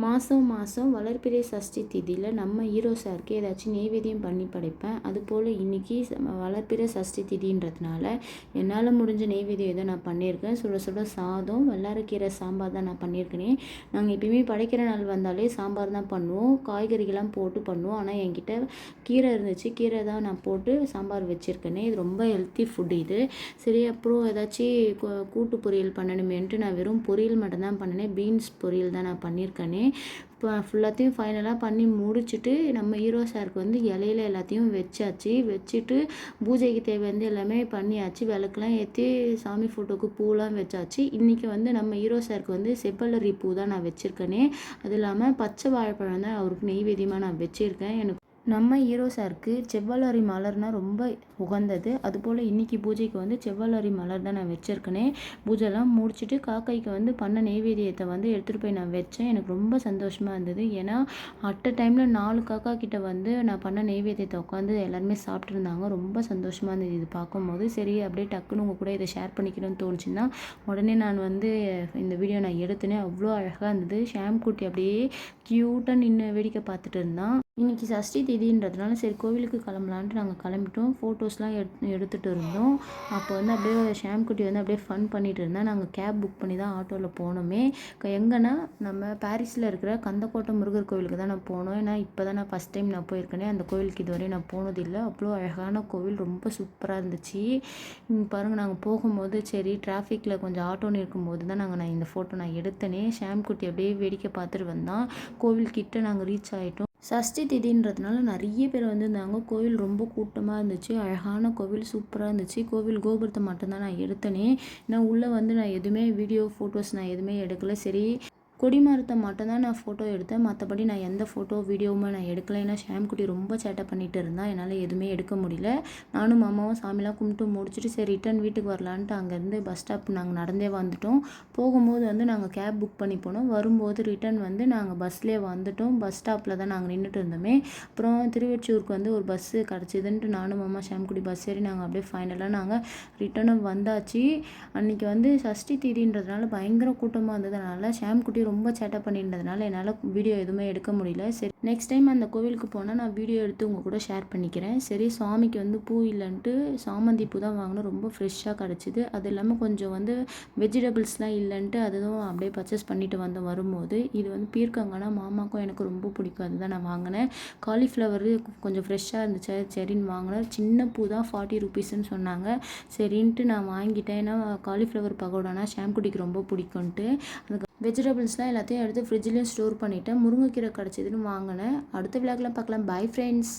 மாதம் மாதம் வளர்பிறை சஷ்டி திதியில் நம்ம ஹீரோ சாருக்கு ஏதாச்சும் நெய்வேத்தியம் பண்ணி படைப்பேன். அதுபோல் இன்றைக்கி வளர்பிறை சஷ்டி திதின்றதுனால என்னால் முடிஞ்ச நெய்வேத்தியம் ஏதோ நான் பண்ணியிருக்கேன். சுட சுட சாதம் வல்லாரக்கீரை சாம்பார் தான் நான் பண்ணியிருக்கேனே. நாங்கள் எப்பயுமே படைக்கிற நாள் வந்தாலே சாம்பார் தான் பண்ணுவோம். காய்கறிகள்லாம் போட்டு பண்ணுவோம். ஆனால் என்கிட்ட கீரை இருந்துச்சு. கீரை தான் நான் போட்டு சாம்பார் வச்சுருக்கேனே. இது ரொம்ப ஹெல்த்தி ஃபுட் இது. சரி அப்புறம் ஏதாச்சும் கூட்டு பொரியல் பண்ணணுமேன்ட்டு நான் வெறும் பொரியல் மட்டும்தான் பண்ணினேன் பீன்ஸ் பொரியல் தான் நான் பண்ணியிருக்கேனே. இப்போ ஃபுல்லாத்தையும் ஃபைனலாக பண்ணி முடிச்சுட்டு நம்ம ஹீரோ சாருக்கு வந்து இலையில எல்லாத்தையும் வச்சாச்சு. வச்சுட்டு பூஜைக்கு தேவையானது எல்லாமே பண்ணியாச்சு. விளக்குலாம் ஏற்றி சாமி ஃபோட்டோக்கு பூலாம் வச்சாச்சு. இன்றைக்கி வந்து நம்ம ஹீரோ சாருக்கு வந்து செவ்வல்லரி பூ தான் நான் வச்சுருக்கேனே. அது இல்லாமல் பச்சை வாழைப்பழம் தான் அவருக்கு நெய்வேதியமாக நான் வச்சுருக்கேன். எனக்கு நம்ம ஹீரோ சாருக்கு செவ்வல்லரி மலர்னால் ரொம்ப உகந்தது. அதுபோல் இன்றைக்கி பூஜைக்கு வந்து செவ்வல்லரி மலர் தான் நான் வச்சுருக்கேனே. பூஜைலாம் முடிச்சுட்டு காக்கைக்கு வந்து பண்ண நெய்வேதியத்தை வந்து எடுத்துகிட்டு போய் நான் வச்சேன். எனக்கு ரொம்ப சந்தோஷமாக இருந்தது. ஏன்னா அட் அ டைமில் நாலு காக்கா கிட்ட வந்து நான் பண்ண நெய்வேதியத்தை உட்காந்து எல்லாருமே சாப்பிட்ருந்தாங்க ரொம்ப சந்தோஷமாக இருந்தது இது பார்க்கும்போது. சரி அப்படியே டக்குன்னு உங்கள் கூட இதை ஷேர் பண்ணிக்கணும்னு தோணுச்சுன்னா உடனே நான் வந்து இந்த வீடியோ நான் எடுத்தேனே. அவ்வளோ அழகாக இருந்தது. ஷாம் குட்டி அப்படியே க்யூட்டாக நின்று வேடிக்கை பார்த்துட்டு இருந்தான். இன்றைக்கி சஷ்டி திதின்றதுனால சரி கோவிலுக்கு கிளம்பலான்ட்டு நாங்கள் கிளம்பிட்டோம். ஃபோட்டோஸ்லாம் எட் எடுத்துகிட்டு இருந்தோம். அப்போ வந்து அப்படியே ஷாம்குட்டி வந்து அப்படியே ஃபன் பண்ணிகிட்டு இருந்தேன் நாங்கள் கேப் புக் பண்ணி தான் ஆட்டோவில் போனோமே. எங்கன்னா நம்ம பாரிஸில் இருக்கிற கந்தக்கோட்டை முருகர் கோவிலுக்கு தான் நான் போனோம். ஏன்னா இப்போ தான் நான் ஃபஸ்ட் டைம் நான் போயிருக்கேனே அந்த கோவிலுக்கு இதுவரை நான் போனதில்லை. அவ்வளோ அழகான கோவில் ரொம்ப சூப்பராக இருந்துச்சு. பாருங்கள் நாங்கள் போகும்போது சரி டிராஃபிக்கில் கொஞ்சம் ஆட்டோன்னு நிற்கும்போது தான் நாங்கள் நான் இந்த ஃபோட்டோ நான் எடுத்தேனே. ஷாம்குட்டி அப்படியே வேடிக்கை பார்த்துட்டு வந்தான். கோவில்கிட்ட நாங்கள் ரீச் ஆகிட்டோம் சஷ்டி திதின்றதுனால நிறைய பேர் வந்திருந்தாங்க. கோவில் ரொம்ப கூட்டமாக இருந்துச்சு. அழகான கோவில் சூப்பராக இருந்துச்சு. கோவில் கோபுரத்தை மட்டும்தான் நான் எடுத்தேனே. நான் உள்ளே வந்து நான் எதுவுமே வீடியோ ஃபோட்டோஸ் நான் எதுவுமே எடுக்கலை. சரி கொடிமரத்தை மட்டும்தான் நான் ஃபோட்டோ எடுத்தேன். மற்றபடி நான் எந்த ஃபோட்டோ வீடியோவுமே நான் எடுக்கலை. ஏன்னா ஷாம்குட்டி ரொம்ப சேட்டை பண்ணிகிட்டு இருந்தேன் என்னால் எதுவுமே எடுக்க முடியல. நானும் மாமாவும் சாமிலாம் கும்பிட்டு முடிச்சுட்டு சரி ரிட்டன் வீட்டுக்கு வரலான்ட்டு அங்கேருந்து பஸ் ஸ்டாப் நாங்கள் நடந்தே வந்துட்டோம். போகும்போது வந்து நாங்கள் கேப் புக் பண்ணி போனோம். வரும்போது ரிட்டன் வந்து நாங்கள் பஸ்லேயே வந்துட்டோம். பஸ் ஸ்டாப்பில் தான் நாங்கள் நின்றுட்டு இருந்தோமே. அப்புறம் திருவெற்றியூருக்கு வந்து ஒரு பஸ்ஸு கிடச்சிதுன்ட்டு நானும் மாமா ஷாம்குடி பஸ் ஏறி நாங்கள் அப்படியே ஃபைனலாக நாங்கள் ரிட்டனும் வந்தாச்சு. அன்றைக்கி வந்து சஷ்டி தீதின்றதுனால பயங்கர கூட்டமாக இருந்ததுனால அதனால் ஷாம்குட்டி ரொம்ப சேட்டை பண்ணியிருந்ததுனால என்னால் வீடியோ எதுவுமே எடுக்க முடியல. சரி நெக்ஸ்ட் டைம் அந்த கோவிலுக்கு போனால் நான் வீடியோ எடுத்து உங்கள் கூட ஷேர் பண்ணிக்கிறேன். சரி சாமிக்கு வந்து பூ இல்லைன்ட்டு சாமந்தி பூ தான் வாங்கினோம் ரொம்ப ஃப்ரெஷ்ஷாக கிடச்சிது. அது இல்லாமல் கொஞ்சம் வந்து வெஜிடபிள்ஸ்லாம் இல்லைன்ட்டு அதுவும் அப்படியே பர்ச்சேஸ் பண்ணிட்டு வந்து வரும்போது இது வந்து பீர்க்கங்கன்னா மாமாக்கும் எனக்கு ரொம்ப பிடிக்கும். அதுதான் நான் வாங்கினேன். காலிஃப்ளவர் கொஞ்சம் ஃப்ரெஷ்ஷாக இருந்துச்சு. சரின்னு வாங்கினேன். சின்ன பூ தான் ஃபார்ட்டி ருபீஸ்ன்னு சொன்னாங்க. சரின்ட்டு நான் வாங்கிட்டேன். ஏன்னா காலிஃப்ளவர் பகோடானா ஷாம்குட்டிக்கு ரொம்ப பிடிக்கும்ன்ட்டு. அதுக்கு வெஜிடபிள்ஸ்லாம் எல்லாத்தையும் எடுத்து ஃப்ரிட்ஜ்லேயும் ஸ்டோர் பண்ணிவிட்டேன் முருங்கைக்கீரை கிடச்சிதுன்னு வாங்கினேன். அடுத்த விழாக்கெலாம் பார்க்கலாம். Bye friends